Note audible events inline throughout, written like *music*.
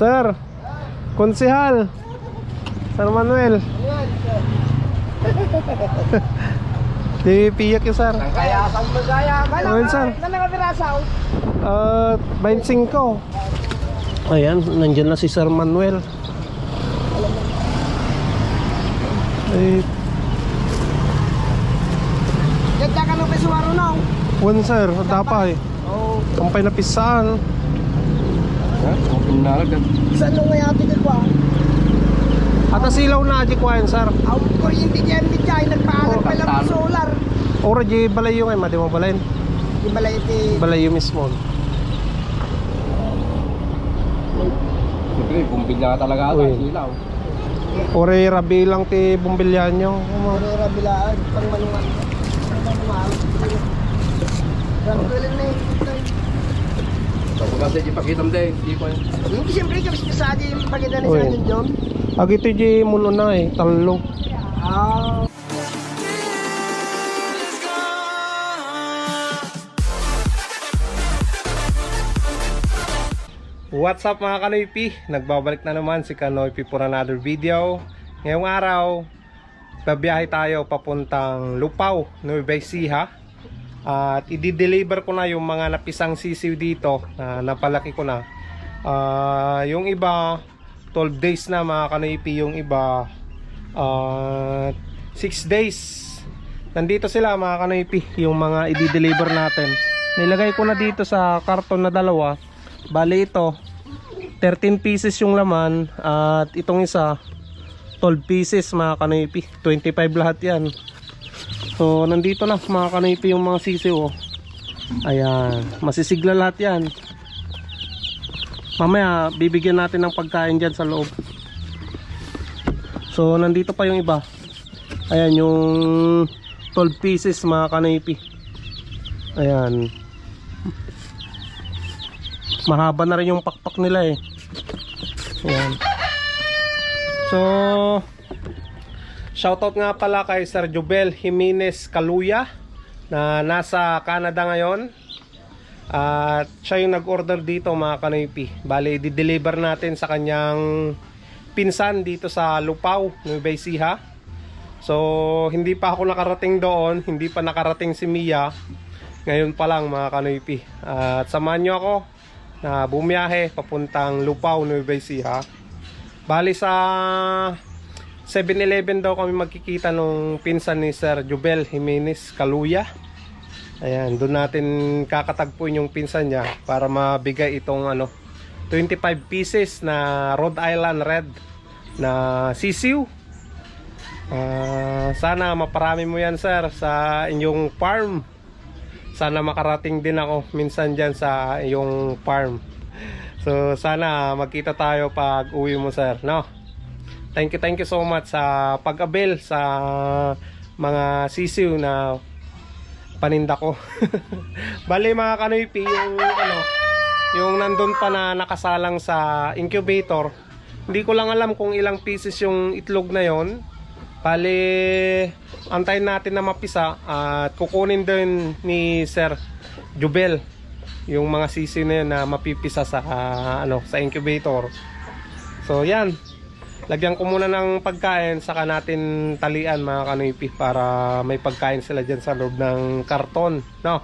Sir, konsihal. Sir Manuel. *laughs* Di piyak yung sir. Kaya sa magaya. Ayun, sir. Na nakapirasaw. Uh, 25. Ayan, nandyan na si Sir Manuel. Eh, Ganda ka ng pesuwaro na. one sir, dapay. Oh. Kampay na pisaan. Saan nung may ati ka kwa? At asilaw na aji kuwain sir. Ang kuryente dyan di chay nagpaalam Oh, pa lang ng solar. Ora di balay yung ay madi mo balayin. Di ba lang iti Balay yung mismo. Siyempre, bumbilya talaga ata, silaw. Ora rabi lang ti bumbilyan nyo. Karera bilaan pang manungan. Mahal. Rangkulan na yun. Kasi ipakita mo din, hindi ko yun. Hindi siyempre kapis ka sa atin yung pagkita ni Uy. sa atin John. Agi ito di muno na eh, talo. Ah. What's up mga Kanoypi? Nagbabalik na naman si Kanoypi for another video. Ngayong araw, babiyahe tayo papuntang Lupaw, Nueva Ecija. At i-deliver ko na yung mga napisang sisiw dito na napalaki ko na. Ah, yung iba, 12 days na mga Kanoypi. Yung iba, 6 days. Nandito sila mga Kanoypi, yung mga i-deliver natin. Nilagay ko na dito sa karton na dalawa. Bali ito, 13 pieces yung laman at itong isa 12 pieces mga kanoypi. 25 lahat yan. So nandito na mga kanoypi yung mga sisiw. Oh. Ayan, masisigla lahat yan. Mamaya bibigyan natin ng pagkain dyan sa loob. So nandito pa yung iba. Ayan yung 12 pieces mga kanoypi. Ayan. Mahaba na rin yung pakpak nila eh. Ayan. So, shoutout nga pala kay Sir Jubel Jimenez Kaluya na nasa Canada ngayon. At siya yung nag-order dito mga kanoypi. Bali, di-deliver natin sa kanyang pinsan dito sa Lupaw, Nueva Ecija. So, hindi pa ako nakarating doon. Hindi pa nakarating si Mia. Ngayon pa lang mga kanoypi. At samahan nyo ako na bumiyahe papuntang Lupaw, Nueva Ecija. Bali sa 7-Eleven daw kami magkikita nung pinsan ni Sir Jubel Jimenez Kaluya. Ayan, doon natin kakatagpuin yung pinsan niya para mabigay itong ano 25 pieces na Rhode Island Red na sisiw. Ah, sana maparami mo yan sir sa inyong farm. Sana makarating din ako minsan dyan sa iyong farm. So sana magkita tayo pag uwi mo sir, no? Thank you, thank you so much sa pag-avail sa mga sisiw na paninda ko. *laughs* Bali mga kanoypi, yung ano, yung nandun pa na nakasalang sa incubator. Hindi ko lang alam kung ilang pieces yung itlog na yon. Bali, antayin natin na mapisa at kukunin din ni Sir Jubel yung mga sisi na yun na mapipisa sa ah, ano sa incubator. So yan. Lagyan ko muna ng pagkain saka natin talian mga kanoypi para may pagkain sila dyan sa loob ng karton, no?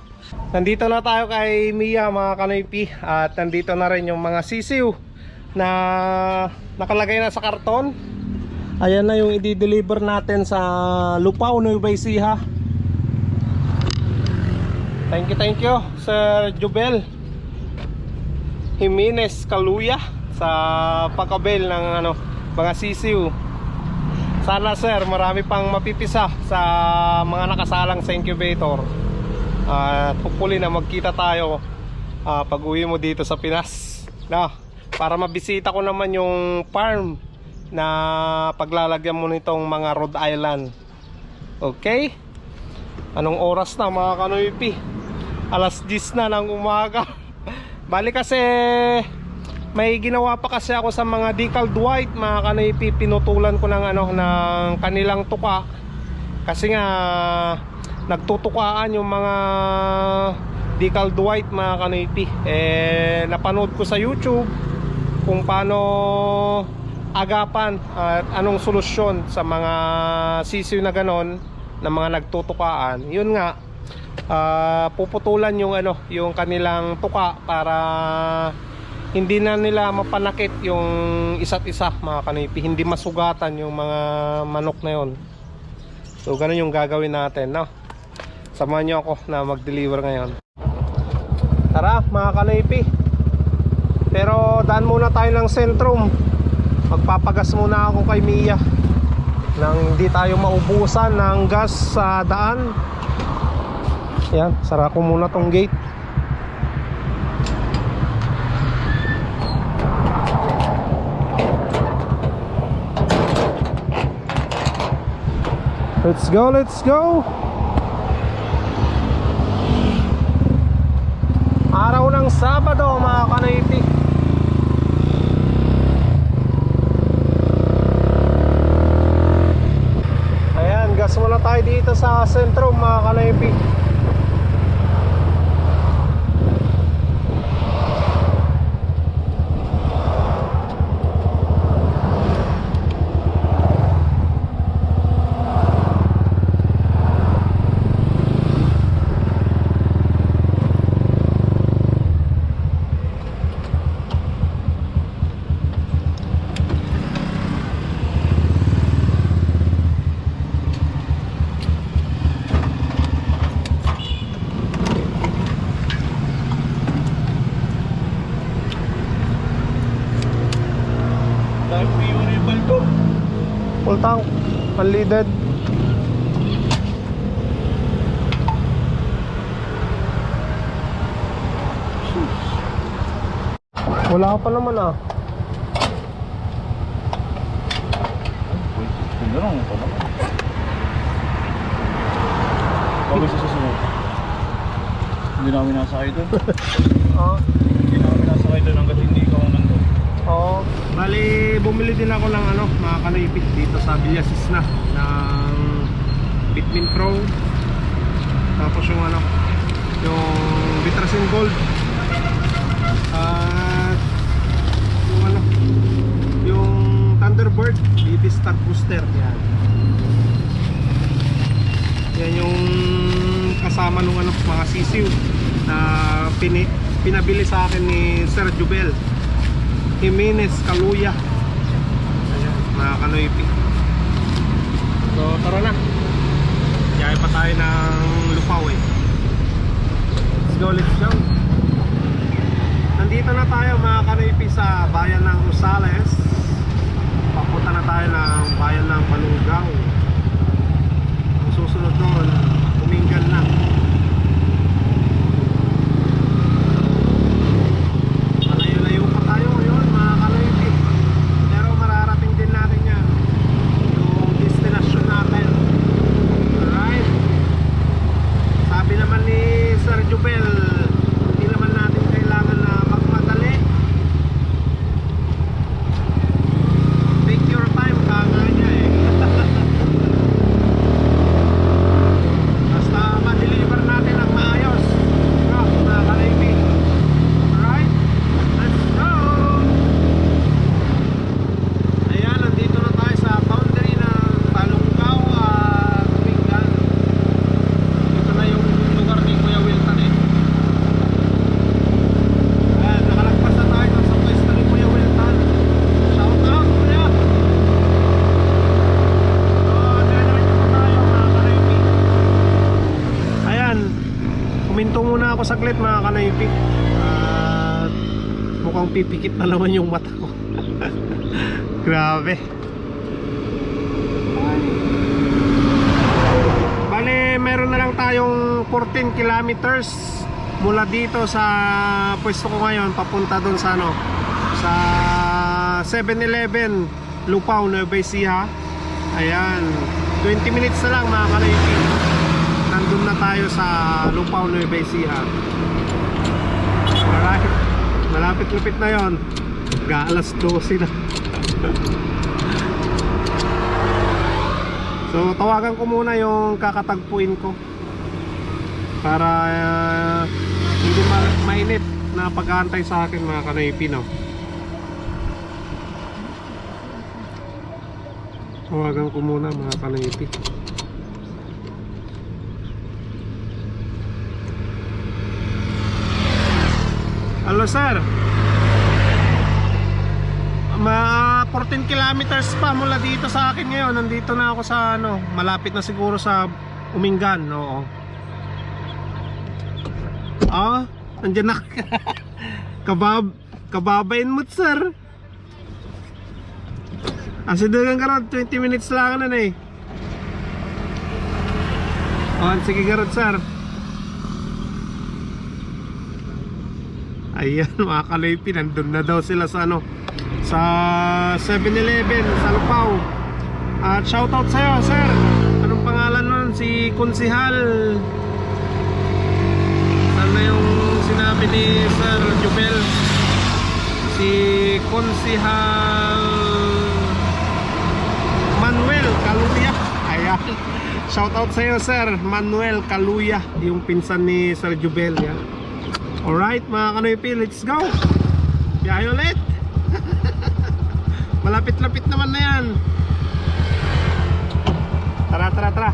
Nandito na tayo kay Mia mga kanoypi at nandito na rin yung mga sisiw na nakalagay na sa karton. Ayan na yung i-deliver natin sa Lupaw, Nueva Ecija. Thank you, thank you, Sir Jubel Jimenez Kaluya sa pagkabel ng ano, mga sisiw. Sana sir, marami pang mapipisa sa mga nakasalang sa incubator. At hopefully na magkita tayo ah, pag uwi mo dito sa Pinas. Na, para mabisita ko naman yung farm na paglalagyan mo nitong mga Rhode Island. Okay? Anong oras na mga kanoypi? Alas 10 na ng umaga. *laughs* Bali kasi may ginawa pa kasi ako sa mga decaled white mga kanoypi pinutulan ko ng ano ng kanilang tuka. Kasi nga nagtutukaan yung mga decaled white mga kanoypi eh napanood ko sa YouTube kung paano agapan at anong solusyon sa mga sisiw na ganon na mga nagtutukaan. Yun nga ah, puputulan yung ano yung kanilang tuka para hindi na nila mapanakit yung isa't isa mga kanipi. Hindi masugatan yung mga manok na yon so ganun yung gagawin natin no? Samahan nyo ako na mag deliver ngayon. Tara mga kanipi. Pero daan muna tayo ng sentrum. Magpapagas muna ako kay Mia. Nang hindi tayo maubusan ng gas sa daan. Yan sara ko muna tong gate Let's go, let's go. Araw ng Sabado, mga kanaiti. Ayan, gas muna tayo dito sa sentro, mga kanaipi. Dahil may yung balto. Full tank, unleaded. Wala ka pa naman ah. Lang ito naman. Kami sa susunod. *laughs* Hindi namin nasakay doon. Oo. Hindi namin nasakay doon hanggat hindi ikaw ang nandun. Oo. Bali, bumili din ako ng ano, mga kanaipit dito sa Villasis na ng Bitmin Pro. Tapos yung ano, yung Vitrasin Gold. At yung ano, yung Thunderbird BB Star Booster yan. Yan yung kasama nung ano, mga sisiw na pini, pinabili sa akin ni Sir Jubel. Jimenez Kaluya. Ayan, mga kanoypi. So tara na. Yaya pa tayo ng Lupaw eh Let's go, let's go. Nandito na tayo mga kanoypi sa bayan ng Rosales. Papunta na tayo ng bayan ng Palungaw Ang susunod doon Umingan na Malayo-layo pa tayo ngayon mga kaloypi Pero mararating din natin yan Yung destination natin Alright Sabi naman ni Sir Jubel Hindi naman natin kailangan na magmadali Take your time kanga niya eh Basta ma-deliver natin ang maayos Diba, mga kaloypi Alright, let's go! Ayan, nandito na tayo sa boundary ng Palungkaw at Pingan. Ito na yung lugar ni Kuya Wilton eh. Ayan, nakalagpas na tayo sa pwesto ni Kuya Wilton. Shout out, Kuya! So, dire-diretso na tayo mga kanaypi. Ayan, kuminto muna ako saglit mga kanaypi. At mukhang pipikit na naman yung mata ko. *laughs* Grabe. Bale, meron na lang tayong 14 kilometers mula dito sa pwesto ko ngayon papunta doon sa ano sa 7-Eleven Lupaw, Nueva Ecija. Ayan. 20 minutes na lang mga kanaypi nandun na tayo sa Lupaw Nueva Ecija. Malapit malapit lupit na yon alas 12 na. *laughs* So tawagan ko muna yung kakatagpuin ko. Para uh, hindi ma mainit na pag-aantay sa akin mga kanoy Pino tawagan ko muna mga kanoy Pino Hello sir. Ma 14 kilometers pa mula dito sa akin ngayon. Nandito na ako sa ano, malapit na siguro sa Umingan, oo. Ah, nandiyan na. *laughs* Kabab kababain mo sir. Asi dagang karad 20 minutes lang na eh. Oh, sige garad sir. Ayan, *laughs* mga kalaypi, nandun na daw sila sa ano sa 7-Eleven, sa Lupaw. At shoutout sa'yo, sir. Anong pangalan nun? Si Konsihal. Sana yung sinabi ni Sir Jubel? Si Konsihal Manuel Kaluya. Ayan. Shoutout sa'yo, sir. Manuel Kaluya. Yung pinsan ni Sir Jubel. Yan. Alright, mga kanoypi, let's go. Biyahe ulit. *laughs* Malapit-lapit naman na yan. Tara, tara, tara.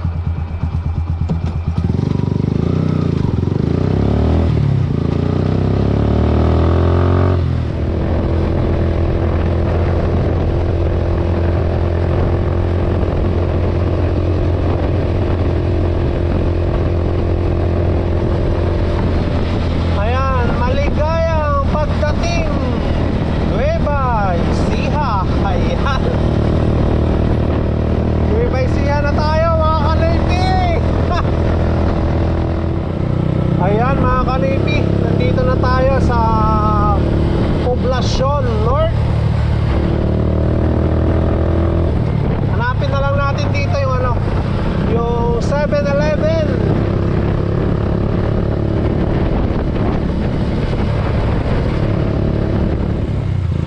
Ayan, maligayang pagdating Nueva Ecija Ayan Nueva Ecija na tayo mga kanipi Ayan mga kanipi Nandito na tayo sa Poblacion North Hanapin na lang natin dito yung ano Yung 7-Eleven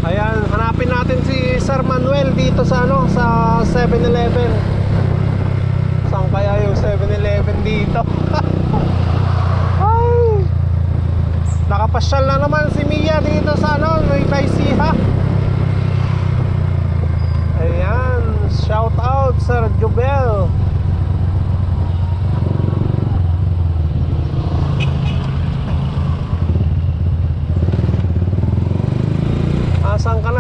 Ayan, hanapin natin si Sir Manuel dito sa ano, sa 7-Eleven. Saan kaya yung 7-Eleven dito? Ay! Nakapasyal na naman si Mia dito sa ano, Nueva Ecija. Ayan, shout out Sir Jubel.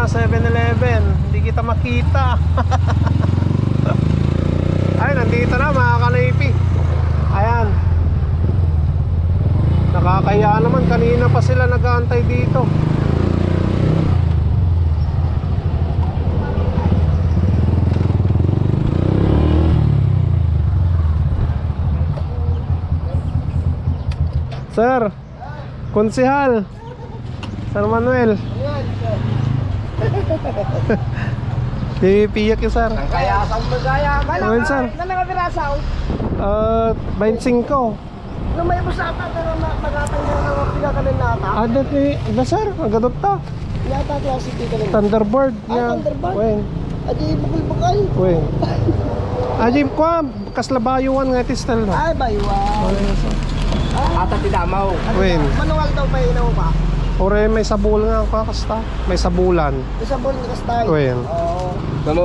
Na? 7-Eleven. Hindi kita makita. *laughs* Ay, nandito na mga kanaypi. Ayan. Nakakaya naman. Kanina pa sila nag-aantay dito. Sir, konsihal. Sir Manuel. *laughs* Pipiyak yung sir. Kaya sa magaya. Ayun, sir. Na nakapirasaw. Uh, 25. Nung may busata pero magatanggal na mga pinakalan nata. Ah, dati, na sir, ang gadot ta. Yata klase dito lang. Thunderbird. Ah, yan. Thunderbird? Wen, Adi bukul-bukal. wen. Ajib ko, kaslabayuan nga tistel na. Ay, baywa. Ata tinamaw. Wen. Manual daw pa inaw ba? Ore, may sabul nga ako kasta. May sabulan. Isa bon ni kastay. Wen. Oo. Ano?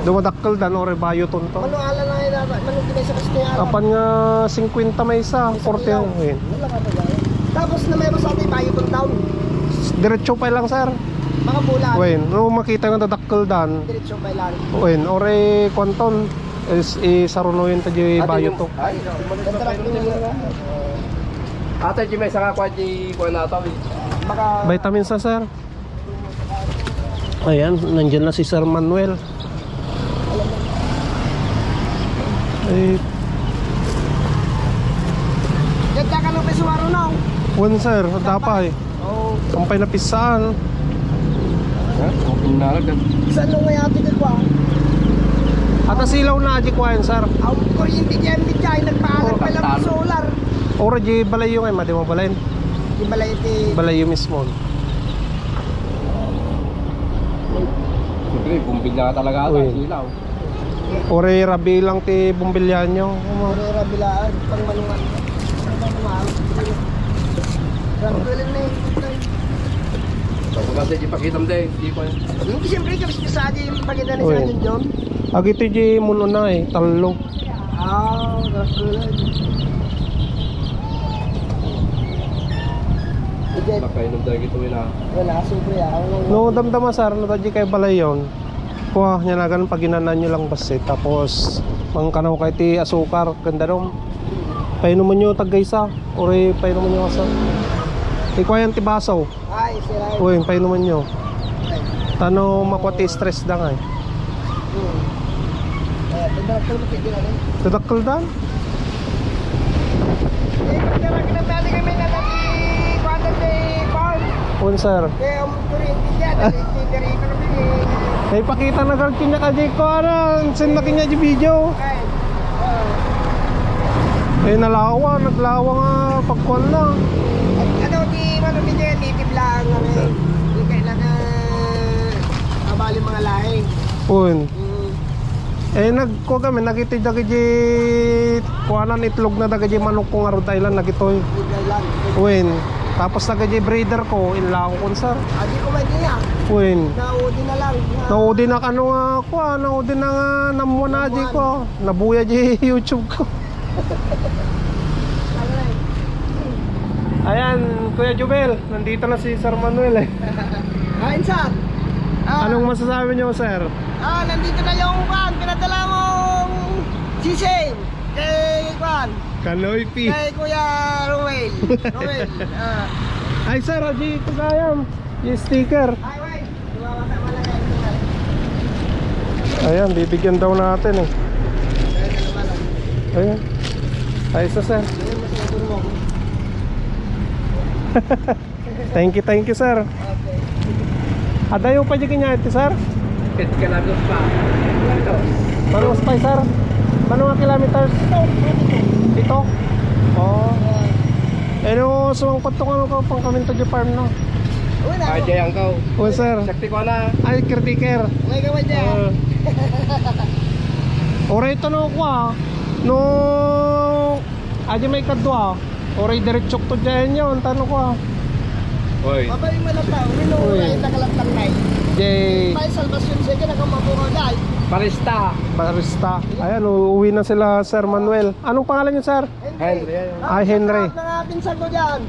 Dumadakkel dan, ore bayo tonto. Manuala na yun. Manong kinay sa kastay. Kapan nga 50 may isa, 40 yung wen. Wala ka ba? Tapos na mayroon sa ating bayo tong town. Diretso pa lang sir. Mga bulan. Wen, no makita nga dadakkel dan. Diretso pa ilan. Wen, ore kwanton is isarunuin ta di bayo to. Ay, nga. Ate, Jimmy, sa nga kwa di kwa na ito. Baka Vitamins na sir. Ayan, nandyan na si Sir Manuel. Eh, Ganda ka ng pesuwaro nung. wan sir, dapay. Oo. Kampay na pisaan. Ha? Okay na lang. Saan nung may ate ka kwa? At asilaw na aji kwayan sir. Ang kuryente dyan, di dyan, nagpaalam Oh, pa lang kaptan. ng solar. Ora di balayo ngay, madi mo balayin. Di ba lang iti... Balayo mismo. Siyempre, bumbil na talaga ata. Silaw. Ore rabi lang ti bumbilyanyo. Morera bilaan, pang manungan. Pang manungan. Grabe ko lang na yun. Hindi siyempre kasi sa atin yung pagkita ni Uy. sa atin John. Agito di muno na eh, talo. Ah, gasulan. Ije, Nakainom tayo ito na. wala, super ya. No, sir, no tadji kay balay yon. Kuha niya na ganun pag ginanan nyo lang basi. Tapos, mang kanaw kay ti asukar, ganda rom. Painuman nyo tagaysa. Uri, painuman nyo asa. Ikaw yan ti basaw. Ay, sila. Uy, painuman nyo. Tano makwati stress da nga eh. Kaya din. Tadakal dan. Eh, kami na sa sir. Kaya ang kuryente dyan, dali ko kami. Ay, pakita na kag kinya ka di ko ano. Send na kinya di video. Ay, oh. Eh, nalawa. Naglawa nga pagkuhan lang. Ano, di ano yan, native lang kami. Di kailangan abali mga lahi. Uy. Mm. Eh nagko kami nagiti dagiti kuanan itlog na dagiti manok ko nga ro Thailand nagitoy. Di lang. Uwin. Tapos nagiti breeder ko inlako kon sir. Adi ko man din yan. Uwin. Naudi na lang. Naudi na kano nga ko, ah, naudi na nga namuha na di ko. Nabuya di *laughs* YouTube ko. Ayan, Kuya Jubel, nandito na si Sir Manuel eh. *laughs* Kain sa? Ah, Anong masasabi niyo, sir? Ah, nandito na yung Kwan. Pinadala mong sisig. Kay Kwan. Kanoy P. Kay Kuya Ruel. *laughs* Ruel. Ah. Ay sir, di ko kayam. Yung sticker. Ay, wait. Ayan, bibigyan daw natin eh. Ayan. Ay, isa sir. *laughs* Thank you, thank you sir. Okay. Adayo pa dyan kanya ito sir. Kit ka lang pa. Ito. Manong spy sir? Manong nga kilometers? Ito? Oo. Eh no, sumangkot to ano ko pang kaminto di farm no. Uy, na. RJ ang kau. Oo sir. Sakti ko na. Ay, caretaker. May gawa dyan. *laughs* Oray ito no ko ah. No, adi may kadwa. Oray diretsok to dyan yun. Tanong ko ah. Hoy. Mabay mo lang pa. Ulo, Uy. ay nakalaptang na. Jay. Tayo salvation siya ka nakamabunga dahil. Parista. Barista. Ayan, uuwi na sila Sir Manuel. Anong pangalan niyo, sir? Henry. Ay, Henry. Mga pinsan ko dyan.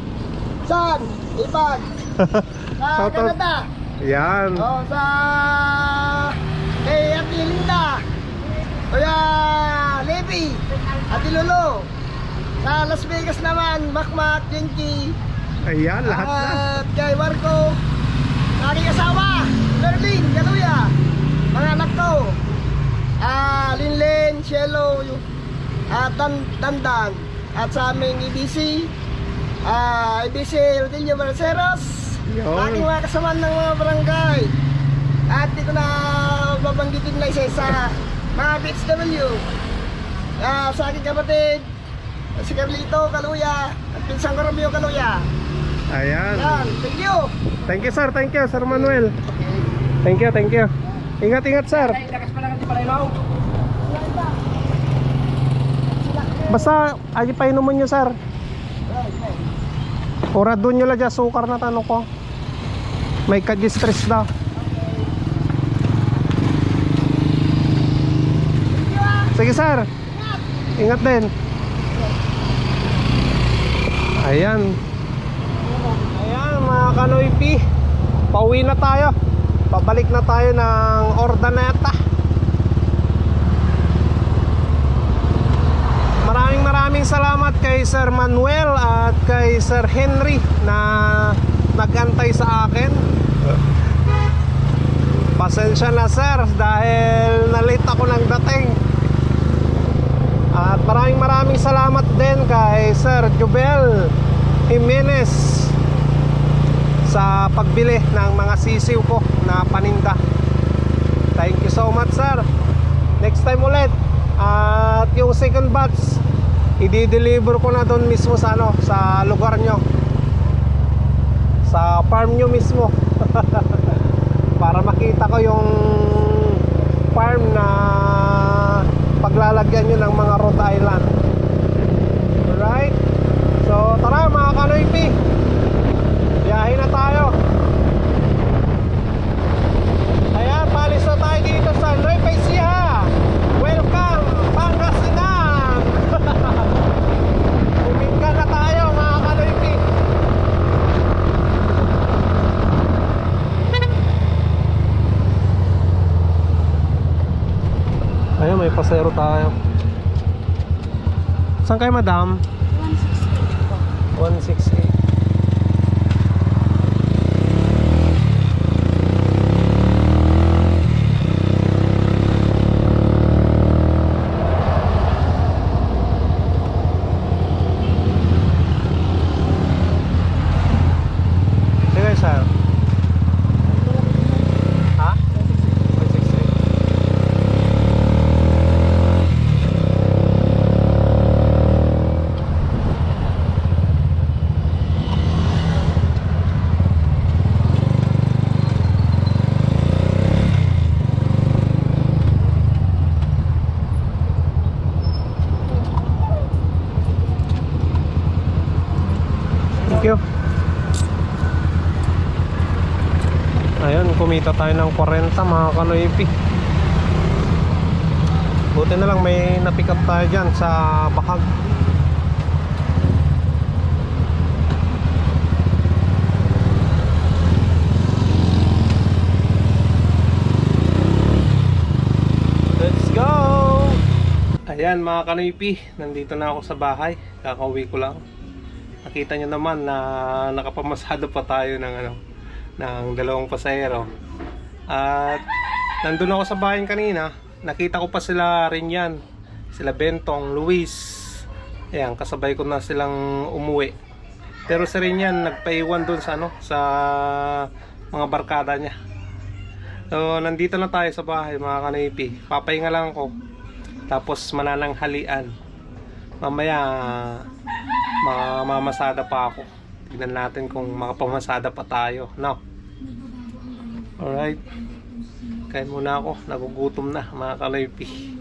San? Ipag. *laughs* Sa Shout out. Canada. Yan. Oh, sa kay Ate Linda. Kuya Levi. Ate Lolo. Sa Las Vegas naman, Makmak, Jinky. Ayan, lahat na. At kay Marco. Aking asawa, Berlin, Kaluya. Mga anak ko. Ah, Linlen, Cielo, ah, Tan Tandan. At sa aming EBC, ah, EBC Rodillo Barceros. Yun. Aking mga kasamaan ng mga barangay. At di ko na babanggitin na isa sa mga BHW. Ah, sa aking kapatid, si Carlito Kaluya at pinsang ko Romeo Kaluya. Ayan. Yan, thank you. Thank you, sir. Thank you, Sir Manuel. Thank you, thank you. Ingat, ingat, sir. Basta, ay pa inuman nyo, sir. Ora doon nyo lang dyan, sukar na tanong ko. May kadi-stress na. Sige, sir. Ingat din. Ayan. Ayan, mga Kanoy P. Pauwi na tayo. Pabalik na tayo ng Ordaneta. Maraming salamat kay Sir Manuel at kay Sir Henry na nagantay sa akin. Pasensya na sir dahil nalate ako ng dating. At maraming maraming salamat din kay Sir Jubel Jimenez sa pagbili ng mga sisiw ko na paninda. Thank you so much sir. Next time ulit. At yung second batch i-deliver ko na doon mismo sa ano sa lugar nyo. Sa farm nyo mismo. *laughs* Para makita ko yung farm na paglalagyan nyo ng mga Rhode Island. Alright? So tara mga kanoy pi biyahe na tayo. Ayan palis na tayo dito sa Nueva Ecija. may pasero tayo. Saan kayo madam? 168 po. 168. Thank you. Kumita tayo ng 40 mga kanoipi. Buti na lang may napick up tayo dyan sa Bahag. Ayan mga kanoipi, nandito na ako sa bahay. Kakauwi ko lang. Nakita nyo naman na nakapamasado pa tayo ng ano ng dalawang pasahero. At nandun ako sa bahay kanina, nakita ko pa sila rin yan. Sila Bentong, Luis. Ayan, kasabay ko na silang umuwi. Pero sa rin yan, nagpaiwan dun sa ano, sa mga barkada niya. So, nandito na tayo sa bahay mga kanipi. Papahinga lang ako. Tapos manananghalian. Mamaya, mamamasada pa ako. Tignan natin kung makapamasada pa tayo. No? Alright. Kain muna ako. Nagugutom na mga kanipi.